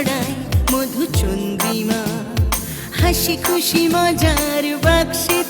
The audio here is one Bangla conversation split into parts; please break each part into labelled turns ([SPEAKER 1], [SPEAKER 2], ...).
[SPEAKER 1] ছড়ায় মধু চন্দ্রিমা হাসি খুশি মজার বাক্সেতে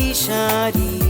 [SPEAKER 1] সৌভাগ্যের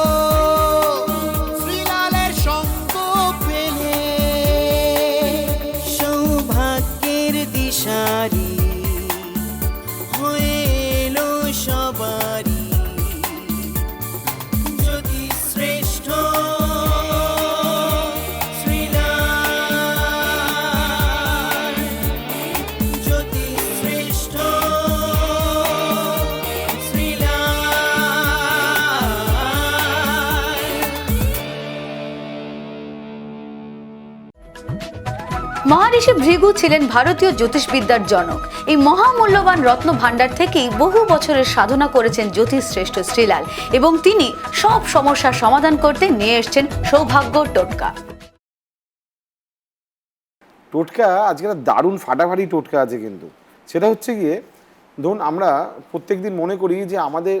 [SPEAKER 2] মহারিষি ভৃগু ছিলেন ভারতীয় জ্যোতিষবিদ্যার জনক। এই মহামূল্যবান রত্ন ভাণ্ডার থেকেই বহু বছরের সাধনা করেছেন জ্যোতিষ শ্রেষ্ঠ শ্রীলাল এবং তিনি সব সমস্যার সমাধান করতে নিয়ে এসেছেন সৌভাগ্য টোটকা।
[SPEAKER 3] টোটকা আজকে দারুণ ফাটাফাটি টোটকা আছে কিন্তু। সেটা হচ্ছে গিয়ে ধরুন আমরা প্রত্যেকদিন মনে করি যে আমাদের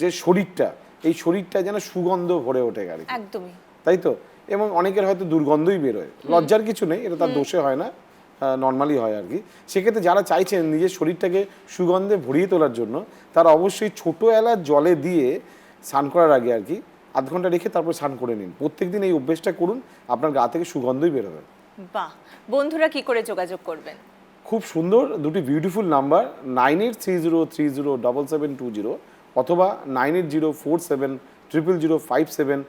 [SPEAKER 3] যে শরীরটা এই শরীরটা যেন সুগন্ধ ভরে ওঠে গাড়ি
[SPEAKER 4] একদমই।
[SPEAKER 3] তাই তো? এবং অনেকের হয়তো দুর্গন্ধই বেরোয়। লজ্জার কিছু নেই এটা তার দোষে হয় না নর্মালি হয় আর কি। সেক্ষেত্রে যারা চাইছেন নিজের শরীরটাকে সুগন্ধে ভরিয়ে তোলার জন্য তারা অবশ্যই ছোটো এলাচ জলে দিয়ে স্নান করার আগে আর কি আধ ঘণ্টা রেখে তারপর স্নান করে নিন। প্রত্যেকদিন এই অভ্যেসটা করুন আপনার গা থেকে সুগন্ধই বেরোবে।
[SPEAKER 4] বাহ! বন্ধুরা কি করে যোগাযোগ করবেন?
[SPEAKER 3] খুব সুন্দর দুটি beautiful number nine eight three zero three zero double seven two zero অথবা nine eight zero four seven triple zero five seven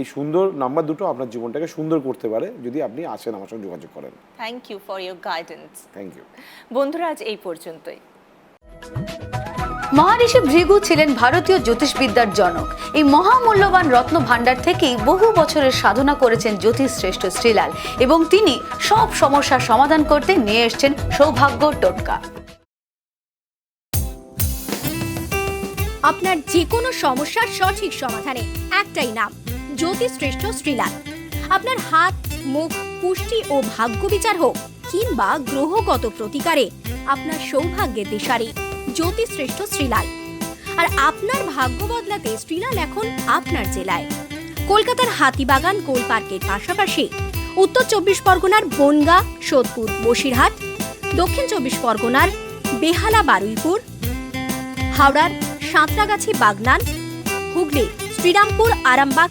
[SPEAKER 3] এই সুন্দর নাম্বার দুটো আপনার জীবনটাকে সুন্দর করতে পারে যদি আপনি আসেন আমার সঙ্গে যোগাযোগ করেন।
[SPEAKER 4] Thank you for your guidance
[SPEAKER 3] thank you
[SPEAKER 4] বন্ধুরা আজ এই পর্যন্তই।
[SPEAKER 2] মহারিষি ভৃগু ছিলেন ভারতীয় জ্যোতিষবিদ্যার জনক। এই মহামূল্যবান রত্ন ভাণ্ডার থেকেই বহু বছরের সাধনা করেছেন জ্যোতিষ শ্রেষ্ঠ শ্রীলাল এবং তিনি সব সমস্যার সমাধান করতে নিয়ে এসেছেন সৌভাগ্য টোটকা।
[SPEAKER 5] আপনার যে কোনো সমস্যার সঠিক সমাধানে একটাই নাম জ্যোতিশ্রেষ্ঠ শ্রীলাল আপনার হাত, মুখ, পুষ্টি ও ভাগ্য বিচার হোক, কিংবা গ্রহগত প্রতিকারে আপনার সৌভাগ্যের দিশারি জ্যোতিশ্রেষ্ঠ শ্রীলাল। আর আপনার ভাগ্য বদলাতে শ্রীলাল এখন আপনার জেলায়। কলকাতার হাতিবাগান কোল পার্কের পাশাপাশি উত্তর চব্বিশ পরগনার বনগা, সোদপুর, বসিরহাট, দক্ষিণ চব্বিশ পরগনার বেহালা, বারুইপুর, হাওড়ার সাঁতরাগাছি, বাগনান, হুগলি, শ্রীরামপুর, আরামবাগ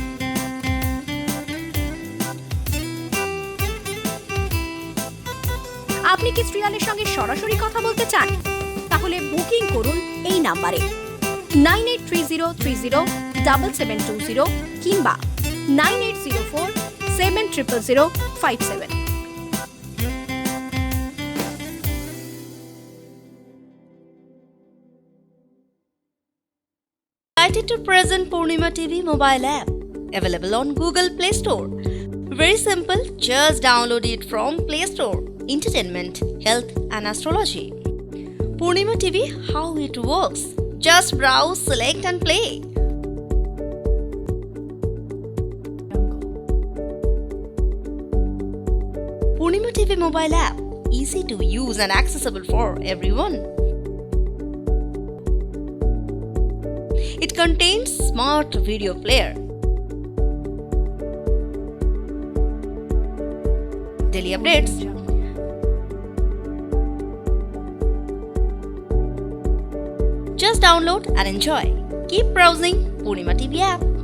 [SPEAKER 5] আপনি কি শ্রীলালের সঙ্গে সরাসরি কথা বলতে চান তাহলে বুকিং করুন এই নাম্বারে nine eight three zero three zero double seven two zero কিংবা nine eight zero four seven triple zero five seven
[SPEAKER 6] to present Purnima TV mobile app available on Google Play Store. Very simple, just download it from Play Store. Entertainment, health, and astrology. Purnima TV, how it works? Just browse, select, and play. Purnima TV mobile app, easy to use and accessible for everyone. It contains smart video player. Daily updates. Just download and enjoy. Keep browsing Purnima TV app.